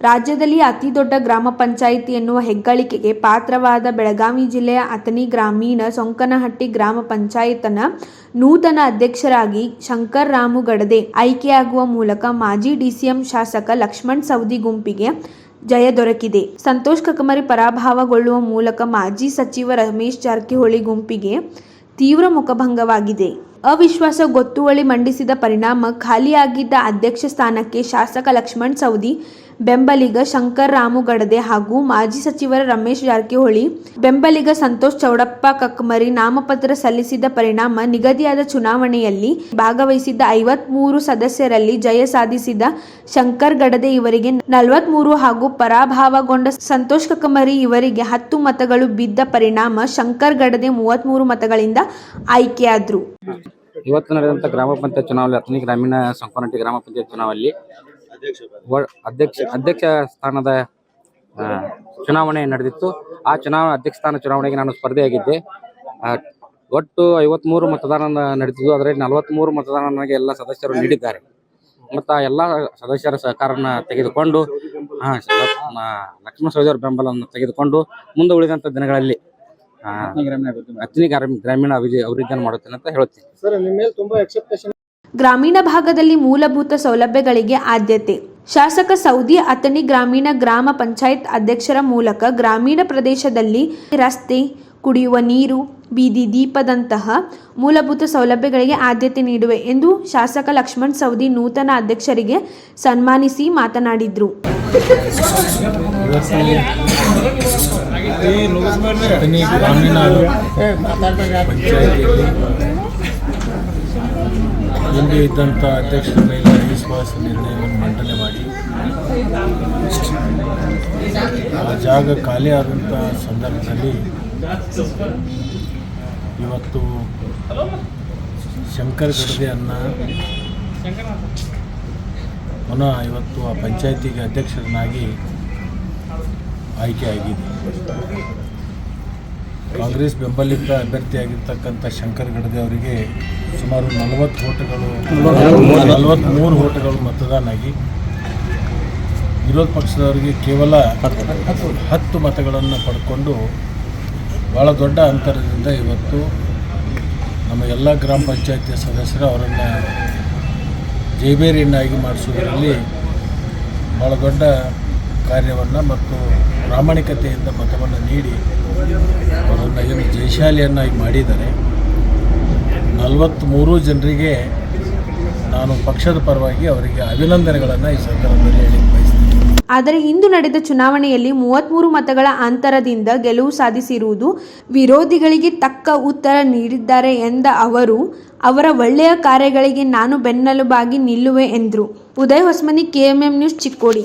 ರಾಜ್ಯದಲ್ಲಿ ಅತಿ ದೊಡ್ಡ ಗ್ರಾಮ ಪಂಚಾಯಿತಿ ಎನ್ನುವ ಹೆಗ್ಗಳಿಕೆಗೆ ಪಾತ್ರವಾದ ಬೆಳಗಾವಿ ಜಿಲ್ಲೆಯ ಅಥಣಿ ಗ್ರಾಮೀಣ ಸೊಂಕನಹಟ್ಟಿ ಗ್ರಾಮ ಪಂಚಾಯತ್ನ ನೂತನ ಅಧ್ಯಕ್ಷರಾಗಿ ಶಂಕರ್ ರಾಮು ಗಡದೆ ಆಯ್ಕೆಯಾಗುವ ಮೂಲಕ ಮಾಜಿ ಡಿಸಿಎಂ ಶಾಸಕ ಲಕ್ಷ್ಮಣ್ ಸೌದಿ ಗುಂಪಿಗೆ ಜಯ ದೊರಕಿದೆ. ಸಂತೋಷ್ ಕಕಮರಿ ಪರಾಭವಗೊಳ್ಳುವ ಮೂಲಕ ಮಾಜಿ ಸಚಿವ ರಮೇಶ್ ಜಾರಕಿಹೊಳಿ ಗುಂಪಿಗೆ ತೀವ್ರ ಮುಖಭಂಗವಾಗಿದೆ. ಅವಿಶ್ವಾಸ ಗೊತ್ತುವಳಿ ಮಂಡಿಸಿದ ಪರಿಣಾಮ ಖಾಲಿಯಾಗಿದ್ದ ಅಧ್ಯಕ್ಷ ಸ್ಥಾನಕ್ಕೆ ಶಾಸಕ ಲಕ್ಷ್ಮಣ್ ಸವದಿ ಬೆಂಬಲಿಗ ಶಂಕರ್ ರಾಮುಗಡದೆ ಹಾಗೂ ಮಾಜಿ ಸಚಿವರ ರಮೇಶ್ ಜಾರಕಿಹೊಳಿ, ಬೆಂಬಲಿಗ ಸಂತೋಷ್ ಚೌಡಪ್ಪ ಕಕ್ಮರಿ ನಾಮಪತ್ರ ಸಲ್ಲಿಸಿದ ಪರಿಣಾಮ ನಿಗದಿಯಾದ ಚುನಾವಣೆಯಲ್ಲಿ ಭಾಗವಹಿಸಿದ್ದ ಐವತ್ಮೂರು ಸದಸ್ಯರಲ್ಲಿ ಜಯ ಸಾಧಿಸಿದ ಶಂಕರ್ ಗಡದೆ ಇವರಿಗೆ ನಲವತ್ಮೂರು ಹಾಗೂ ಪರಾಭಾವಗೊಂಡ ಸಂತೋಷ್ ಕಕ್ಕಮರಿ ಇವರಿಗೆ ಹತ್ತು ಮತಗಳು ಬಿದ್ದ ಪರಿಣಾಮ ಶಂಕರ್ ಗಡದೆ ಮೂವತ್ಮೂರು ಮತಗಳಿಂದ ಆಯ್ಕೆಯಾದ್ರು. ಇವತ್ತು ನಡೆದಂತ ಗ್ರಾಮ ಪಂಚಾಯತ್ ಚುನಾವಣೆ ಹತ್ತನೇ ಗ್ರಾಮೀಣ ಸಂಕೋನಟ್ಟಿ ಗ್ರಾಮ ಪಂಚಾಯತ್ ಚುನಾವಣೆಯಲ್ಲಿ ಅಧ್ಯಕ್ಷ ಅಧ್ಯಕ್ಷ ಸ್ಥಾನದ ಚುನಾವಣೆ ನಡೆದಿತ್ತು. ಆ ಚುನಾವಣೆ ಅಧ್ಯಕ್ಷ ಸ್ಥಾನ ಚುನಾವಣೆಗೆ ನಾನು ಸ್ಪರ್ಧೆಯಾಗಿದ್ದೆ. ಒಟ್ಟು ಐವತ್ಮೂರು ಮತದಾನ ನಡೆದಿದ್ದು ಅದರಲ್ಲಿ ನಲವತ್ಮೂರು ಮತದಾನ ನನಗೆ ಎಲ್ಲ ಸದಸ್ಯರು ನೀಡಿದ್ದಾರೆ. ಮತ್ತು ಆ ಎಲ್ಲ ಸದಸ್ಯರ ಸಹಕಾರನ ತೆಗೆದುಕೊಂಡು ಹಾ ಲಕ್ಷ್ಮಣ ಸಹೋದರ ಬೆಂಬಲವನ್ನು ತೆಗೆದುಕೊಂಡು ಮುಂದೆ ಉಳಿದಂಥ ದಿನಗಳಲ್ಲಿ ಹತ್ತನೇ ಗ್ರಾಮೀಣ ಗ್ರಾಮೀಣ ಅಭಿವೃದ್ಧಿ ಅಭಿವೃದ್ಧಿಯನ್ನು ಮಾಡುತ್ತೇನೆ ಅಂತ ಹೇಳ್ತೀನಿ. ಗ್ರಾಮೀಣ ಭಾಗದಲ್ಲಿ ಮೂಲಭೂತ ಸೌಲಭ್ಯಗಳಿಗೆ ಆದ್ಯತೆ. ಶಾಸಕ ಸೌದಿ ಅಥಣಿ ಗ್ರಾಮೀಣ ಗ್ರಾಮ ಪಂಚಾಯತ್ ಅಧ್ಯಕ್ಷರ ಮೂಲಕ ಗ್ರಾಮೀಣ ಪ್ರದೇಶದಲ್ಲಿ ರಸ್ತೆ, ಕುಡಿಯುವ ನೀರು, ಬೀದಿ ದೀಪದಂತಹ ಮೂಲಭೂತ ಸೌಲಭ್ಯಗಳಿಗೆ ಆದ್ಯತೆ ನೀಡುವೆ ಎಂದು ಶಾಸಕ ಲಕ್ಷ್ಮಣ್ ಸೌದಿ ನೂತನ ಅಧ್ಯಕ್ಷರಿಗೆ ಸನ್ಮಾನಿಸಿ ಮಾತನಾಡಿದ್ರು. ಹಿಂದೆ ಇದ್ದಂಥ ಅಧ್ಯಕ್ಷರ ಮೇಲೆ ಅವಿಶ್ವಾಸ ನಿರ್ಣಯವನ್ನು ಮಂಡನೆ ಮಾಡಿ. ಆ ಜಾಗ ಖಾಲಿ ಆದಂಥ ಸಂದರ್ಭದಲ್ಲಿ ಇವತ್ತು ಶಂಕರ್ ಗಡದೆಯನ್ನು ಪುನಃ ಇವತ್ತು ಆ ಪಂಚಾಯತಿಗೆ ಅಧ್ಯಕ್ಷರನ್ನಾಗಿ ಆಯ್ಕೆಯಾಗಿದೆ ಕಾಂಗ್ರೆಸ್ ಬೆಂಬಲಿತ ಅಭ್ಯರ್ಥಿಯಾಗಿರ್ತಕ್ಕಂಥ ಶಂಕರ್ ಗಡದೆ ಅವರಿಗೆ ಸುಮಾರು ನಲವತ್ತು ಓಟುಗಳು ನಲವತ್ತ್ಮೂರು ಓಟುಗಳು ಮತದಾನ ಆಗಿ ವಿರೋಧ ಪಕ್ಷದವರಿಗೆ ಕೇವಲ ಹತ್ತು ಮತಗಳನ್ನು ಪಡ್ಕೊಂಡು ಭಾಳ ದೊಡ್ಡ ಅಂತರದಿಂದ ಇವತ್ತು ನಮ್ಮ ಎಲ್ಲ ಗ್ರಾಮ ಪಂಚಾಯತಿ ಸದಸ್ಯರು ಅವರನ್ನು ಜೈಬೇರಿಯನ್ನಾಗಿ ಮಾಡಿಸೋದರಲ್ಲಿ ಭಾಳ ದೊಡ್ಡ ಕಾರ್ಯವನ್ನು ಮತ್ತು ಪ್ರಾಮಾಣಿಕತೆಯಿಂದ ಮತವನ್ನು ನೀಡಿ ಏನು ಮಾಡಿದ್ದಾರೆ. ನಲವತ್ತ್ಮೂರು ಜನರಿಗೆ ನಾನು ಪಕ್ಷದ ಪರವಾಗಿ ಅವರಿಗೆ ಅಭಿನಂದನೆಗಳನ್ನು ಈ ಸಂದರ್ಭದಲ್ಲಿ ಹೇಳಿ ಆದರೆ ಇಂದು ನಡೆದ ಚುನಾವಣೆಯಲ್ಲಿ ಮೂವತ್ಮೂರು ಮತಗಳ ಅಂತರದಿಂದ ಗೆಲುವು ಸಾಧಿಸಿರುವುದು ವಿರೋಧಿಗಳಿಗೆ ತಕ್ಕ ಉತ್ತರ ನೀಡಿದ್ದಾರೆ ಎಂದ ಅವರು, ಅವರ ಒಳ್ಳೆಯ ಕಾರ್ಯಗಳಿಗೆ ನಾನು ಬೆನ್ನೆಲುಬಾಗಿ ನಿಲ್ಲುವೆ ಎಂದರು. Uday Hosmani, KMM news Chikkodi.